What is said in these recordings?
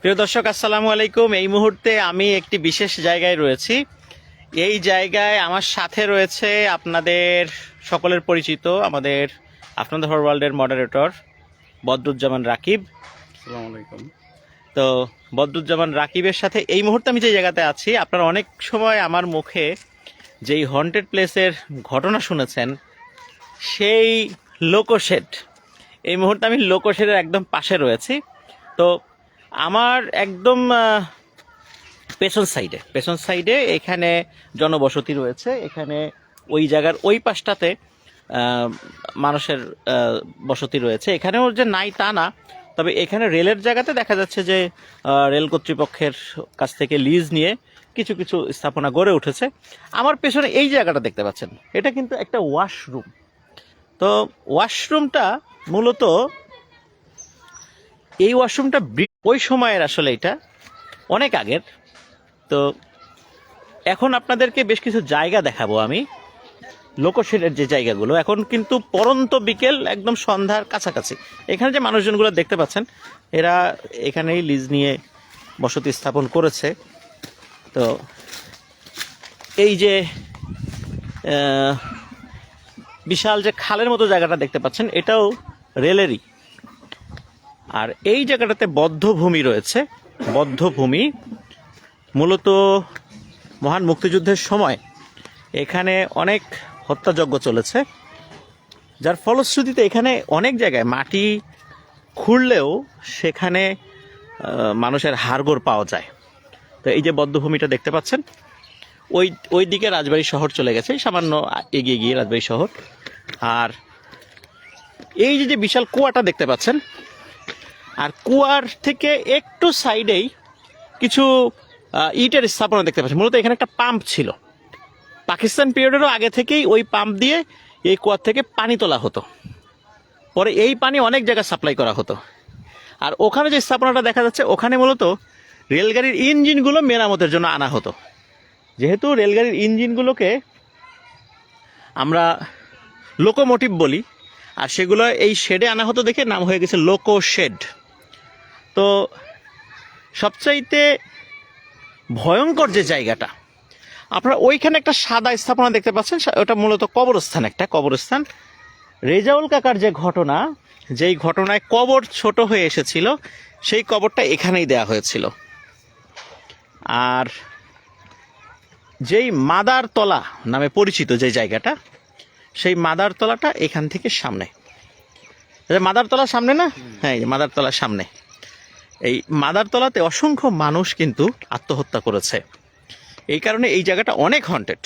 প্রিয় দর্শক আসসালামু আলাইকুম। এই মুহূর্তে আমি একটি বিশেষ জায়গায় রয়েছি। এই জায়গায় আমার সাথে রয়েছে আপনাদের সকলের পরিচিত আমাদের আপনাদের হর ওয়ার্ল্ডের মডারেটর বদরুজ্জামান রাকিব। আলাইকুম। তো বদরুজ্জামান রাকিবের সাথে এই মুহূর্তে আমি যে জায়গাতে আছি আপনারা অনেক সময় আমার মুখে যেই হন্টেড প্লেসের ঘটনা শুনেছেন সেই লোকোশেড এই মুহূর্তে আমি লোকোশেডের একদম পাশে রয়েছি। তো আমার একদম পেছন সাইডে পেছন সাইডে এখানে জনবসতি রয়েছে। এখানে ওই জায়গার ওই পাশটাতে মানুষের বসতি রয়েছে। এখানেও যে নাই তা না, তবে এখানে রেলের জায়গাতে দেখা যাচ্ছে যে রেল কর্তৃপক্ষের কাছ থেকে লিজ নিয়ে কিছু কিছু স্থাপনা গড়ে উঠেছে। আমার পেছনে এই জায়গাটা দেখতে পাচ্ছেন। এটা কিন্তু একটা ওয়াশরুম তো ওয়াশরুমটা মূলত এই ওয়াশরুমটা ওই সময়ের আসলে এটা, অনেক আগের। তো এখন আপনাদেরকে বেশ কিছু জায়গা দেখাবো আমি লোকশেডের যে জায়গাগুলো। এখন কিন্তু পরন্ত বিকেল, একদম সন্ধ্যার কাছাকাছি। এখানে যে মানুষজনগুলো দেখতে পাচ্ছেন, এরা এখানেই লিজ নিয়ে বসতি স্থাপন করেছে। তো এই যে বিশাল যে খালের মতো জায়গাটা দেখতে পাচ্ছেন, এটাও রেলেরই। আর এই জায়গাটাতে বদ্ধভূমি রয়েছে। বদ্ধভূমি মূলত মহান মুক্তিযুদ্ধের সময় এখানে অনেক হত্যাযজ্ঞ চলেছে। যার ফলশ্রুতিতে এখানে অনেক জায়গায় মাটি খুঁড়লেও সেখানে মানুষের হাড়গোড় পাওয়া যায়। তো এই যে বদ্ধভূমিটা দেখতে পাচ্ছেন ওই ওই দিকে রাজবাড়ি শহর চলে গেছে, সামান্য এগিয়ে গিয়ে রাজবাড়ি শহর। আর এই যে যে বিশাল কুয়াটা দেখতে পাচ্ছেন, আর কুয়ার থেকে একটু সাইডেই কিছু ইটের স্থাপনা দেখতে পাচ্ছেন। মূলত এখানে একটা পাম্প ছিল। পাকিস্তান পিরিয়ডেরও আগে থেকেই ওই পাম্প দিয়ে এই কুয়ার থেকে পানি তোলা হতো। পরে এই পানি অনেক জায়গায় সাপ্লাই করা হতো। আর ওখানে যে স্থাপনাটা দেখা যাচ্ছে, ওখানে মূলত রেলগাড়ির ইঞ্জিনগুলো মেরামতের জন্য আনা হতো। যেহেতু রেলগাড়ির ইঞ্জিনগুলোকে আমরা লোকোমোটিভ বলি, আর সেগুলো এই শেডে আনা হতো দেখে নাম হয়ে গেছে লোকো শেড তো সবচাইতে ভয়ঙ্কর যে জায়গাটা, আপনারা ওইখানে একটা সাদা স্থাপনা দেখতে পাচ্ছেন ওটা মূলত কবরস্থান একটা, কবরস্থান। রেজাউল কাকার যে ঘটনা, যেই ঘটনায় কবর ছোট হয়ে এসেছিল, সেই কবরটা এখানেই দেয়া হয়েছিল। আর যেই মাদার তলা নামে পরিচিত যে জায়গাটা, সেই মাদার তলাটা এখান থেকে সামনে। এই যে মাদার তলার সামনে না? হ্যাঁ এই যে মাদার তলার সামনে। এই মাদার তলাতে অসংখ্য মানুষ কিন্তু আত্মহত্যা করেছে। এই কারণে এই জায়গাটা অনেক হন্টেড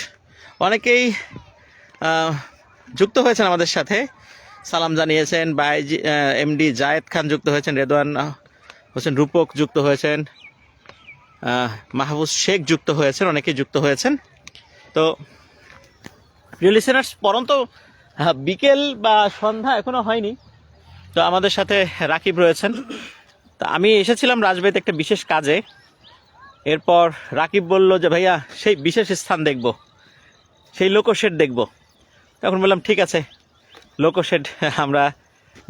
অনেকেই যুক্ত হয়েছেন আমাদের সাথে। সালাম জানিয়েছেন বাই এমডি জায়েদ খান যুক্ত হয়েছেন, রেদওয়ান হোসেন রূপক যুক্ত হয়েছেন। মাহবুব শেখ যুক্ত হয়েছেন অনেকে যুক্ত হয়েছেন। তো প্রিয় লিসেনার্স পরন্ত বিকেল বা সন্ধ্যা এখনও হয়নি। তো আমাদের সাথে রাকিব রয়েছেন। তা আমি এসেছিলাম রাজবাড়িতে একটা বিশেষ কাজে। এরপর রাকিব বলল যে, ভাইয়া, সেই বিশেষ স্থান দেখব। সেই লোকশেড দেখব। তখন বললাম, ঠিক আছে লোকশেড আমরা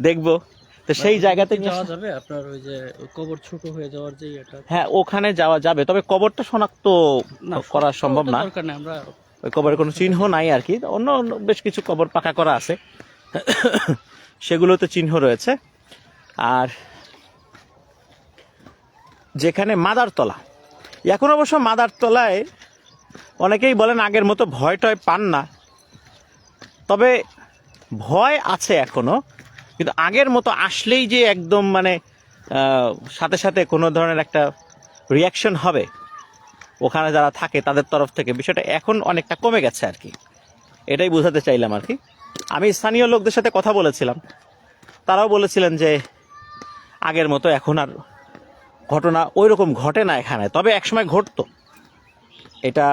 দেখব। তো সেই জায়গাতে যাওয়া যাবে? আপনার ওই যে কবর ছোট হয়ে যাওয়ার যে এটা হ্যাঁ ওখানে যাওয়া যাবে। তবে কবরটা শনাক্ত করা সম্ভব না। দরকার আমরা ওই কবরের কোনো চিহ্ন নাই আর কি। অন্য অন্য বেশ কিছু কবর পাকা করা আছে। সেগুলোতে চিহ্ন রয়েছে। আর যেখানে মাদারতলা। এখন অবশ্য মাদারতলায় অনেকেই বলেন আগের মতো ভয় টয় পান না। তবে ভয় আছে এখনও। কিন্তু আগের মতো আসলেই যে একদম মানে সাথে সাথে কোনো ধরনের একটা রিয়াকশন হবে, ওখানে যারা থাকে তাদের তরফ থেকে, বিষয়টা এখন অনেকটা কমে গেছে আর কি। এটাই বোঝাতে চাইলাম আর কি। আমি স্থানীয় লোকদের সাথে কথা বলেছিলাম। তারাও বলেছিলেন যে, আগের মতো এখন আর ঘটনা ওই রকম ঘটে না এখানে, তবে একসময় ঘটতো। এটা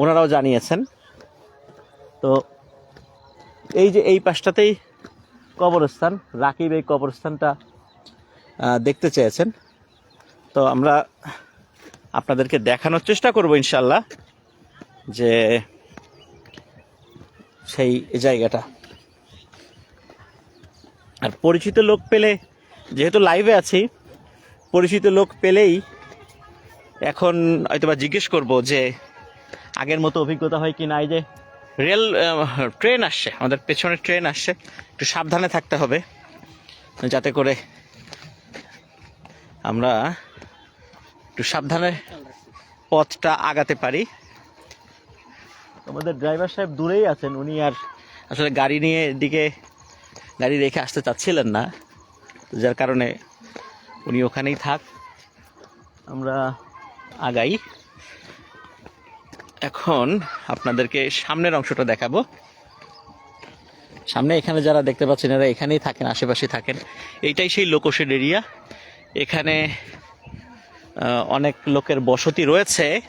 ওনারাও জানিয়েছেন। তো এই যে এই পাশটাতেই কবরস্থান, রাকিব এই কবরস্থানটা দেখতে চেয়েছেন। তো আমরা আপনাদেরকে দেখানোর চেষ্টা করব ইনশাল্লাহ যে সেই জায়গাটা। আর পরিচিত লোক পেলে, যেহেতু লাইভে আছি, পরিচিত লোক পেলেই এখন হয়তোবা জিজ্ঞেস করব যে আগের মতো অভিজ্ঞতা হয় কি না এই যে রেল ট্রেন আসছে, আমাদের পেছনে ট্রেন আসছে। একটু সাবধানে থাকতে হবে, যাতে করে আমরা একটু সাবধানে পথটা আগাতে পারি। আমাদের ড্রাইভার সাহেব দূরেই আছেন, উনি আর আসলে গাড়ি নিয়ে এদিকে গাড়ি রেখে আসতে চাচ্ছিলেন না, যার কারণে উনি ওখানেই থাক। আমরা আগাই। এখন আপনাদেরকে সামনের অংশটা দেখাবো। সামনে এখানে যারা দেখতে পাচ্ছেন, এরা এখানেই থাকেন আশেপাশে থাকেন। এইটাই সেই লোকোশেড এরিয়া। এখানে অনেক লোকের বসতি রয়েছে।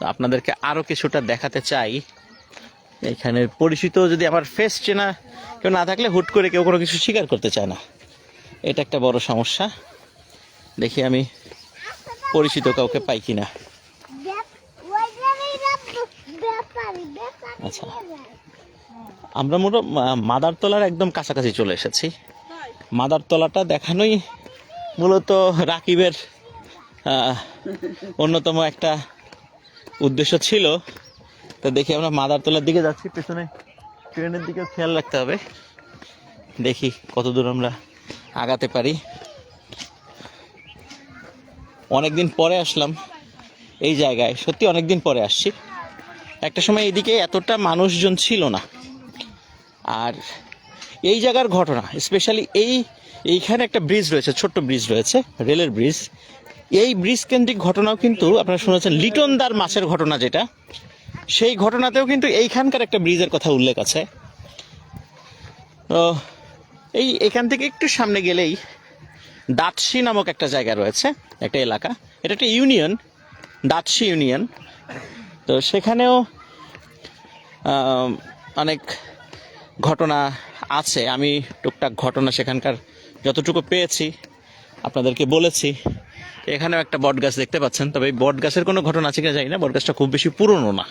আপনাদেরকে আরও কিছুটা দেখাতে চাই। এখানে পরিচিত যদি আমার ফেস চেনা কেউ না থাকলে হুট করে কেউ কোনো কিছু স্বীকার করতে চায় না। এটা একটা বড় সমস্যা। দেখি আমি পরিচিত কাউকে পাই কিনা। আচ্ছা। আমরা মোটো মাদারতলার একদম কাছাকাছি চলে এসেছি। মাদারতলাটা দেখানোই মূলত রাকিবের অন্যতম একটা উদ্দেশ্য ছিল। তো দেখি আমরা মাদারতলার দিকে যাচ্ছি, পেছনে ট্রেনের দিকেও খেয়াল রাখতে হবে। দেখি কত দূর আমরা আগাতে পারি। অনেকদিন পরে আসলাম এই জায়গায়। সত্যি অনেকদিন পরে আসছি। একটা সময় এদিকে এতটা মানুষজন ছিল না। আর এই জায়গার ঘটনা স্পেশালি এই, এইখানে একটা ব্রিজ রয়েছে, ছোট্ট ব্রিজ রয়েছে রেলের ব্রিজ এই ব্রিজ কেন্দ্রিক ঘটনাও কিন্তু আপনারা শুনেছেন, লিটনদার মাছের ঘটনা যেটা, সেই ঘটনাতেও কিন্তু এইখানকার একটা ব্রিজের কথা উল্লেখ আছে। তো, এই, এখান থেকে একটু সামনে গেলেই দাঁতসি নামক একটা জায়গা রয়েছে, একটা এলাকা। এটা একটা ইউনিয়ন দাঁতসি ইউনিয়ন। তো সেখানেও অনেক ঘটনা আছে। আমি টুকটাক ঘটনা সেখানকার যতটুকু পেয়েছি আপনাদেরকে বলেছি। এখানেও একটা বট গাছ দেখতে পাচ্ছেন, তবে এই বট গাছের কোনো ঘটনা আছে কিনা জানি না। বট গাছটা খুব বেশি পুরনো না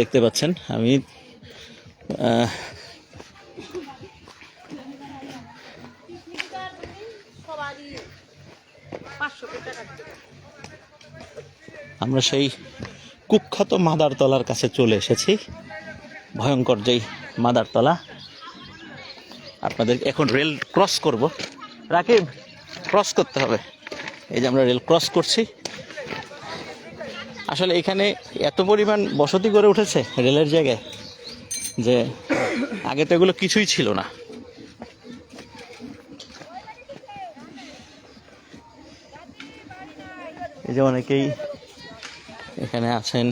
দেখতে পাচ্ছেন। আমি আমরা সেই কুখ্যাত মাদারতলার কাছে চলে এসেছি। ভয়ঙ্কর যেই মাদারতলা আপনাদের এখন রেল ক্রস করব। রাকিব। ক্রস করতে হবে। এই যে আমরা রেল ক্রস করছি। আসলে এখানে এত পরিমাণ বসতি গড়ে উঠেছে রেলের জায়গায় যে আগে তো এগুলো কিছুই ছিল না। এই যে অনেকেই এখানে আছেন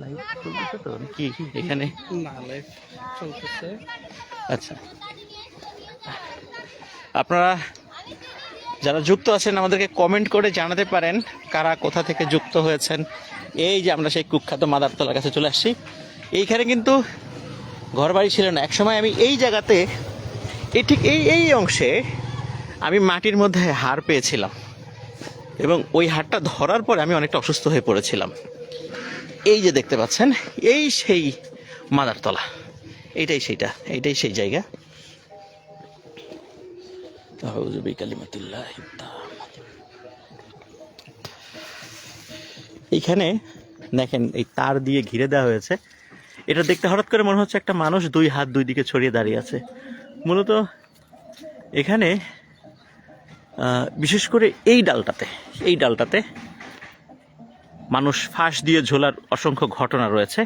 লাইভ কি এখানে? আচ্ছা। আপনারা যারা যুক্ত আছেন আমাদেরকে কমেন্ট করে জানাতে পারেন কারা কোথা থেকে যুক্ত হয়েছেন। এই যে আমরা সেই কুখ্যাত মাদারতলার কাছে চলে আসছি। এইখানে কিন্তু ঘর বাড়ি ছিল না। একসময় আমি এই জায়গাতে এই ঠিক এই এই অংশে আমি মাটির মধ্যে হাড় পেয়েছিলাম এবং ওই হাড়টা ধরার পরে আমি অনেকটা অসুস্থ হয়ে পড়েছিলাম। এই যে দেখতে পাচ্ছেন, এই সেই মাদারতলা এইটাই সেইটা, এইটাই সেই জায়গা। এইখানে দেখেন, এই তার দিয়ে ঘিরে দেওয়া হয়েছে। এটা দেখতে হঠাৎ করে মনে হচ্ছে একটা মানুষ দুই হাত দুই দিকে ছড়িয়ে দাঁড়িয়ে আছে। মূলত এখানে বিশেষ করে এই ডালটাতে এই ডালটাতে মানুষ ফাঁস দিয়ে ঝোলার অসংখ্য ঘটনা রয়েছে।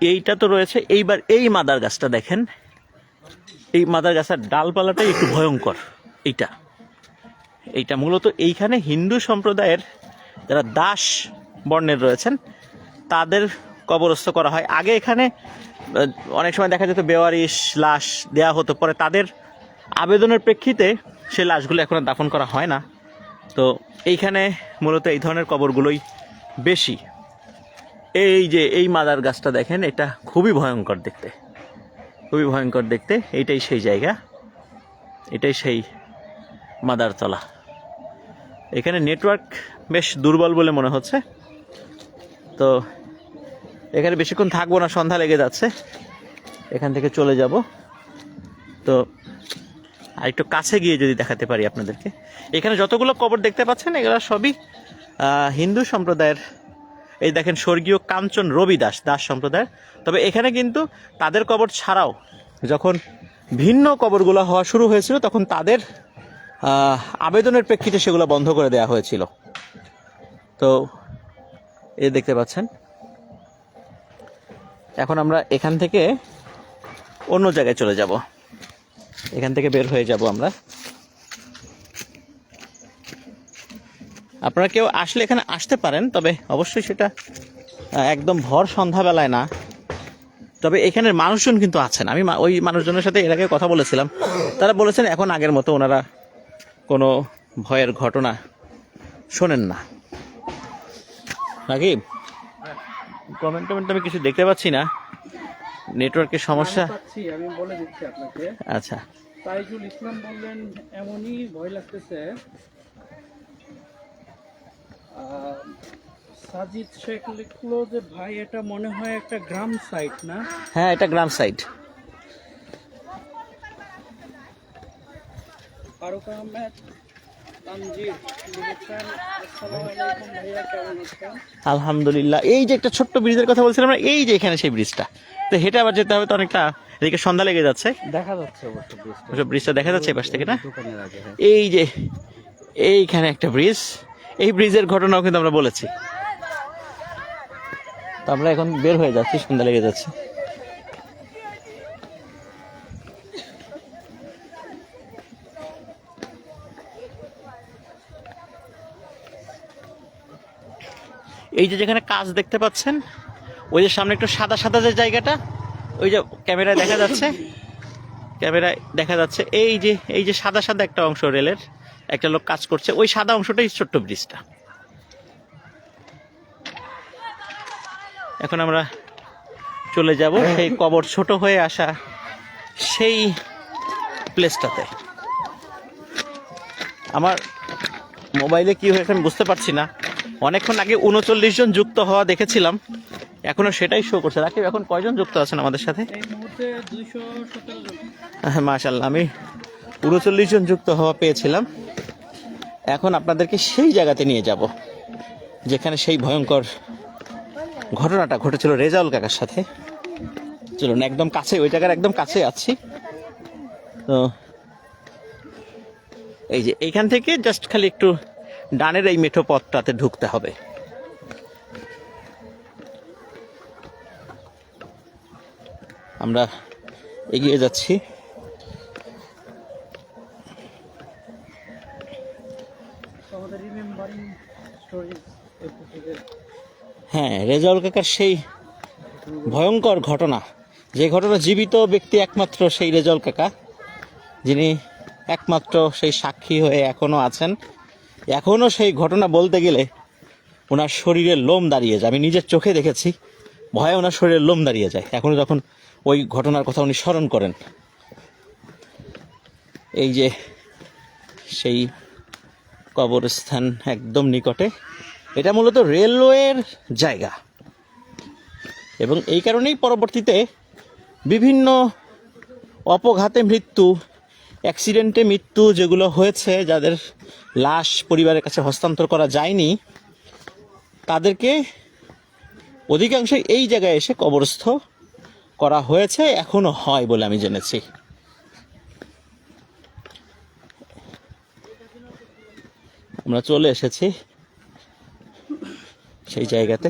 এইটা তো রয়েছে। এইবার এই মাদার গাছটা দেখেন। এই মাদার গাছের ডালপালাটাই একটু ভয়ঙ্কর। এইটা। এইটা মূলত এইখানে হিন্দু সম্প্রদায়ের যারা দাস বর্ণের রয়েছেন, তাদের কবরস্থ করা হয়। আগে এখানে অনেক সময় দেখা যেত বেওয়ারিশ, লাশ দেয়া হতো। পরে তাদের আবেদনের প্রেক্ষিতে সেই লাশগুলো এখন দাফন করা হয় না। তো এইখানে মূলত এই ধরনের কবরগুলোই বেশি। এই যে এই মাদার গাছটা দেখেন, এটা খুবই ভয়ঙ্কর দেখতে। খুবই ভয়ঙ্কর দেখতে এটাই সেই জায়গা। এটাই সেই মাদারতলা এখানে নেটওয়ার্ক বেশ দুর্বল বলে মনে হচ্ছে। তো এখানে বেশিক্ষণ থাকব না, সন্ধ্যা লেগে যাচ্ছে। এখান থেকে চলে যাব। তো আর একটু কাছে গিয়ে যদি দেখাতে পারি আপনাদেরকে। এখানে যতগুলো কবর দেখতে পাচ্ছেন, এগুলো সবই হিন্দু সম্প্রদায়ের, এই দেখেন স্বর্গীয় কাঞ্চন রবি দাস দাস সম্প্রদায়ের। তবে এখানে কিন্তু তাদের কবর ছাড়াও যখন ভিন্ন কবরগুলো হওয়া শুরু হয়েছিল, তখন তাদের আবেদনের প্রেক্ষিতে সেগুলো বন্ধ করে দেওয়া হয়েছিল। তো এই দেখতে পাচ্ছেন। এখন আমরা এখান থেকে অন্য জায়গায় চলে যাব। এখান থেকে বের হয়ে যাব আমরা। আপনারা কেউ আসলে এখানে আসতে পারেন তবে অবশ্যই সেটা একদম ভর সন্ধ্যাবেলায় না। তবে এখানের মানুষজন কিন্তু আছেন। আমি ওই মানুষজনের সাথে এর আগে কথা বলেছিলাম। তারা বলেছেন এখন আগের মতো ওনারা কোনো ভয়ের ঘটনা শোনেন না। নাকি কমেন্ট টমেন্ট আমি কিছু দেখতে পাচ্ছি না। নেটওয়ার্কের সমস্যা? আমি বলে দিচ্ছি আপনাকে। আচ্ছা। তাইজুল ইসলাম বললেন এমনই ভয় লাগতেছে সাজিদ শেখ লিখলো যে ভাই এটা মনে হয় একটা গ্রাম সাইট না? হ্যাঁ এটা গ্রাম সাইড ফারুক আহমেদ আলহামদুলিল্লাহ। এই যে একটা ছোট্ট ব্রিজের কথা বলছিলাম আমরা এই যে এখানে সেই ব্রিজটা। তো হেঁটে আবার যেতে হবে তো অনেকটা এদিকে সন্ধ্যা লেগে যাচ্ছে। দেখা যাচ্ছে ব্রিজটা। দেখা যাচ্ছে এই পাশ থেকে না? হ্যাঁ। এই যে এইখানে একটা ব্রিজ। এই ব্রিজের ঘটনাও কিন্তু আমরা বলেছি। তো আমরা এখন বের হয়ে যাচ্ছি, সন্ধ্যা লেগে যাচ্ছে। এই যে যেখানে কাজ দেখতে পাচ্ছেন, ওই যে সামনে একটু সাদা সাদা যে জায়গাটা, ওই যে ক্যামেরায় দেখা যাচ্ছে। ক্যামেরায় দেখা যাচ্ছে, এই যে এই যে সাদা সাদা একটা অংশ রেলের। একটা লোক কাজ করছে ওই সাদা অংশটাই ছোট্ট ব্রিজটা। এখন আমরা চলে যাব সেই কবর ছোট হয়ে আসা সেই প্লেসটাতে আমার মোবাইলে কি হয়েছে আমি বুঝতে পারছি না। অনেকক্ষণ আগে উনচল্লিশ জন যুক্ত হওয়া দেখেছিলাম এখনও সেটাই শো করছে। রাকিব এখন কয়জন যুক্ত আছেন আমাদের সাথে? হ্যাঁ মাশাল্লাহ আমি উনচল্লিশ জন যুক্ত হওয়া পেয়েছিলাম। এখন আপনাদেরকে সেই জায়গাতে নিয়ে যাব, যেখানে সেই ভয়ঙ্কর ঘটনাটা ঘটেছিল রেজাউল কাকার সাথে। চলুন, একদম কাছে, ওই জায়গার একদম কাছে আছি। তো এই যে এইখান থেকে জাস্ট খালি একটু ডানের এই মেঠো পথটাতে ঢুকতে হবে। আমরা এগিয়ে যাচ্ছি। হ্যাঁ রেজাউল কাকার সেই ভয়ঙ্কর ঘটনা, যে ঘটনা জীবিত ব্যক্তি একমাত্র সেই রেজাউল কাকা, যিনি একমাত্র সেই সাক্ষী হয়ে এখনও আছেন। এখনও সেই ঘটনা বলতে গেলে ওনার শরীরের লোম দাঁড়িয়ে যায়। আমি নিজের চোখে দেখেছি, ভয়ে ওনার শরীরের লোম দাঁড়িয়ে যায়। এখনও যখন ওই ঘটনার কথা উনি স্মরণ করেন। এই যে সেই কবরস্থান একদম নিকটে। এটা মূলত রেলওয়ের জায়গা। এবং এই কারণেই পরবর্তীতে বিভিন্ন অপঘাতে মৃত্যু, অ্যাক্সিডেন্টে মৃত্যু যেগুলো হয়েছে, যাদের লাশ পরিবারের কাছে হস্তান্তর করা যায়নি, তাদেরকে অধিকাংশই এই জায়গায় এসে কবরস্থ করা হয়েছে, এখনও হয় বলে আমি জেনেছি। আমরা চলে এসেছি সেই জায়গাতে।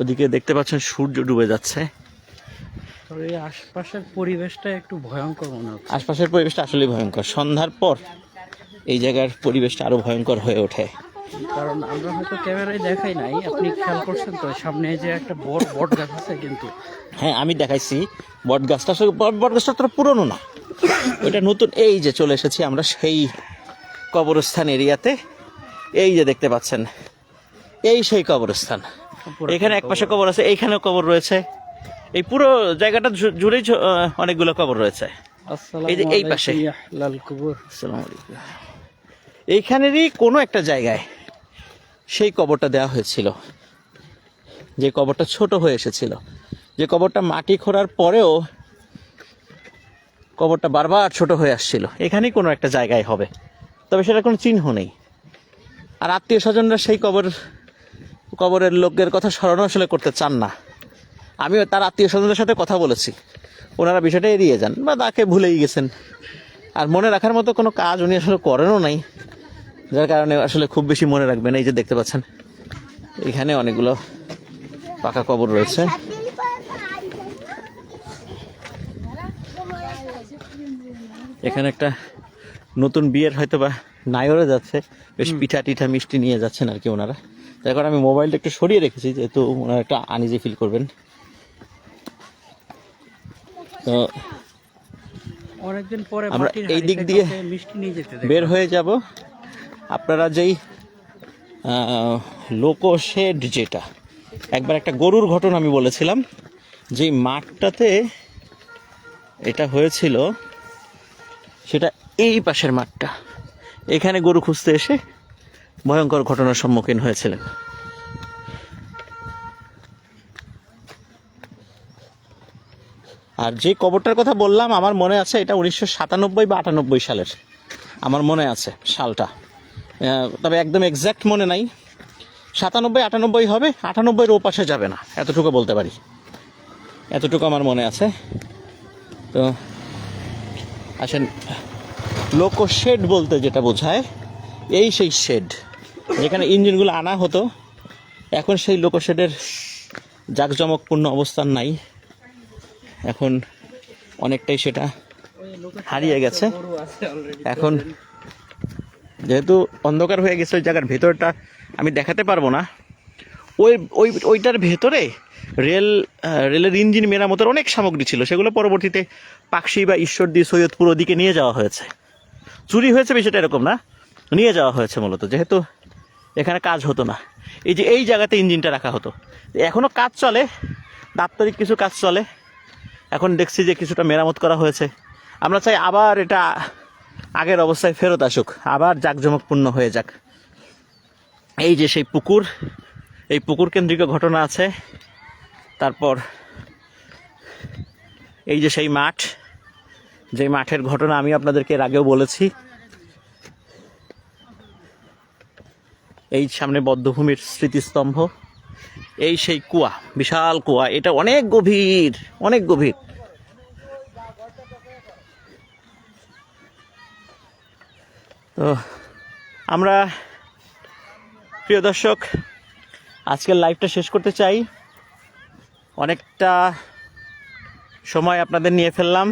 ওদিকে দেখতে পাচ্ছেন সূর্য ডুবে যাচ্ছে। তবে আশপাশের পরিবেশটা একটু ভয়ঙ্কর মনে হচ্ছে। আশপাশের পরিবেশটা আসলেই ভয়ঙ্কর। সন্ধ্যার পর এই জায়গার পরিবেশটা আরও ভয়ঙ্কর হয়ে ওঠে। কারণ আমরা হয়তো ক্যামেরায় দেখাই নাই আপনি খেয়াল করছেন তো সামনে যে একটা বট বট গাছ আছে কিন্তু। হ্যাঁ আমি দেখাইছি। বট গাছটা বট বট গাছটা তো পুরনো না। ওইটা নতুন এই যে চলে এসেছি আমরা সেই কবরস্থান এরিয়াতে। এই যে দেখতে পাচ্ছেন এই সেই কবরস্থান। এখানে এক পাশে কবর। আছে এইখানেও কবর রয়েছে। এই পুরো জায়গাটা জুড়েই অনেকগুলো কবর রয়েছে। এই যে এই পাশে। এইখানেরই কোনো একটা জায়গায় সেই কবরটা দেওয়া হয়েছিল। যে কবরটা ছোট হয়ে এসেছিল। যে কবরটা মাটি খোঁড়ার পরেও কবরটা বারবার ছোট হয়ে আসছিল। এখানেই কোনো একটা জায়গায় হবে। তবে সেটা কোনো চিহ্ন নেই। আর আত্মীয় স্বজনরা সেই কবর কবরের লোকের কথা স্মরণ আসলে করতে চান না। আমিও তার আত্মীয় স্বজনদের সাথে কথা বলেছি। ওনারা বিষয়টা এড়িয়ে যান বা তাকে ভুলেই গেছেন। আর মনে রাখার মতো কোনো কাজ উনি আসলে করেনও নাই যার কারণে আসলে খুব বেশি মনে রাখবেন। এই যে দেখতে পাচ্ছেন এখানে অনেকগুলো পাকা কবর রয়েছে। এখানে একটা নতুন বিয়ের হয়তো বা নায়রে যাচ্ছে। বেশ পিঠা টিঠা মিষ্টি নিয়ে যাচ্ছেন আর কি ওনারা। তো এখন আমি মোবাইলটা একটু সরিয়ে রেখেছি যেহেতু ওনারা একটা আনিজি ফিল করবেন। তো অনেকদিন পরে আমরা এই দিক দিয়ে মিষ্টি নিয়ে যেতে বের হয়ে যাব। আপনারা যেই লোকো শেড যেটা একবার একটা গরুর ঘটনা আমি বলেছিলাম যেই মাঠটাতে এটা হয়েছিল সেটা এই পাশের মাঠটা। এখানে গরু খুঁজতে এসে ভয়ঙ্কর ঘটনার সম্মুখীন হয়েছিলেন। আর যে কবরটার কথা বললাম, আমার মনে আছে এটা উনিশশো সাতানব্বই বা আটানব্বই সালের। আমার মনে আছে সালটা। তবে একদম এক্স্যাক্ট মনে নাই। সাতানব্বই, আটানব্বই হবে, আটানব্বইয়ের ও পাশে যাবে না, এতটুকু বলতে পারি। এতটুকু আমার মনে আছে। তো, আসেন, লোকো শেড বলতে যেটা বোঝায়, এই সেই শেড, যেখানে ইঞ্জিনগুলো আনা হতো, এখন সেই লোকো শেডের জাঁকজমকপূর্ণ অবস্থান নাই এখন অনেকটাই সেটা হারিয়ে গেছে। এখন যেহেতু অন্ধকার হয়ে গেছে, ওই জায়গার ভেতরটা আমি দেখাতে পারব না ওই ওই, ওইটার ভেতরে রেল রেলের ইঞ্জিন মেরামতের অনেক সামগ্রী ছিল, সেগুলো পরবর্তীতে পাকশি বা ঈশ্বরদী সৈয়দপুর ওদিকে নিয়ে যাওয়া হয়েছে। চুরি হয়েছে বিষয়টা এরকম না, নিয়ে যাওয়া হয়েছে মূলত, যেহেতু এখানে কাজ হতো না। এই যে এই জায়গাতে ইঞ্জিনটা রাখা হতো। এখনও কাজ চলে, দাপ্তরিক কিছু কাজ চলে, এখন দেখছি যে কিছুটা মেরামত করা হয়েছে। আমরা চাই আবার এটা আগের অবস্থায় ফেরত আসুক, আবার জাঁকজমকপূর্ণ হয়ে যাক। এই যে সেই পুকুর, এই পুকুর কেন্দ্রিক ঘটনা আছে তারপর এই যে সেই মাঠ, যে মাঠের ঘটনা আমি আপনাদেরকে এর আগেও বলেছি। এই সামনে বদ্ধভূমির স্মৃতিস্তম্ভ, এই সেই কুয়া, বিশাল কুয়া, এটা অনেক গভীর অনেক গভীর। তো আমরা, প্রিয় দর্শক, আজকের লাইভটা শেষ করতে চাই। অনেকটা সময় আপনাদের নিয়ে ফেললাম।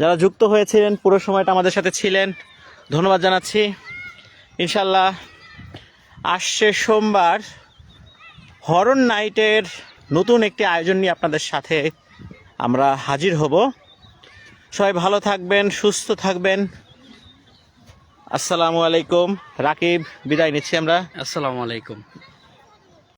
যারা যুক্ত হয়েছিলেন, পুরো সময়টা আমাদের সাথে ছিলেন, ধন্যবাদ জানাচ্ছি। ইনশাল্লাহ আসছে সোমবার হরন নাইটের নতুন একটি আয়োজন নিয়ে আপনাদের সাথে আমরা হাজির হব। সবাই ভালো থাকবেন, সুস্থ থাকবেন। আসসালামু আলাইকুম। রাকিব, বিদায় নিচ্ছি আমরা। আসসালামু আলাইকুম।